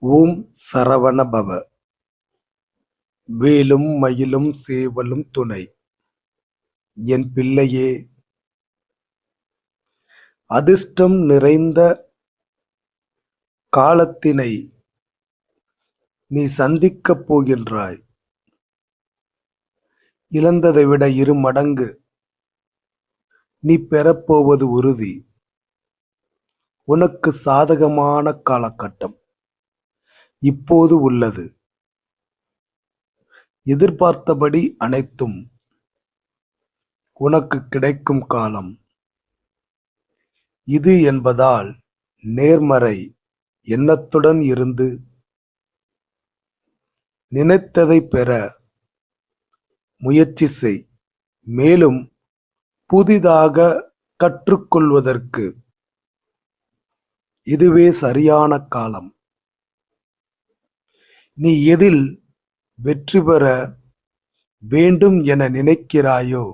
ஓம் சரவண பவ வேலும் மயிலும் சேவலும் துணை. என் பிள்ளையே அதிர்ஷ்டம் நிறைந்த காலத்தினை நீ சந்திக்கப் போகின்றாய். இழந்ததை விட இரு மடங்கு நீ பெறப்போவது உறுதி. உனக்கு சாதகமான காலகட்டம். இப்போது உள்ளது. எதிர்பார்த்தபடி அனைத்தும் உனக்கு கிடைக்கும் காலம். இது என்பதால் நேர்மறை எண்ணத்துடன் இருந்து நினைத்ததை பெற முயற்சி செய். மேலும் புதிதாக கற்றுக்கொள்வதற்கு இதுவே சரியான காலம். நீ எதில் வெற்றி பெற வேண்டும் என நினைக்கிறாயோ?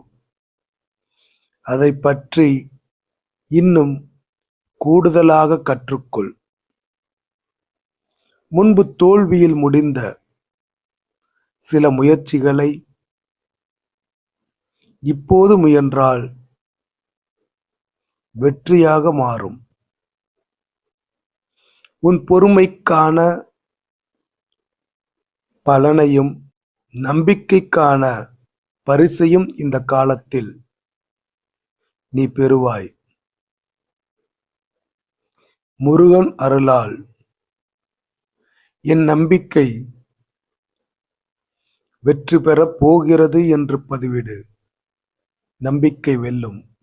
அதை பற்றி இன்னும் கூடுதலாக கற்றுக்கொள். முன்பு தோல்வியில் முடிந்த சில முயற்சிகளை இப்போது முயன்றால் வெற்றியாக மாறும். உன் பொறுமைக்கான பலனையும் நம்பிக்கைக்கான பரிசையும் இந்த காலத்தில் நீ பெறுவாய். முருகன் அருளால் என் நம்பிக்கை வெற்றி பெறப் போகிறது என்று பதிவிடு. நம்பிக்கை வெல்லும்.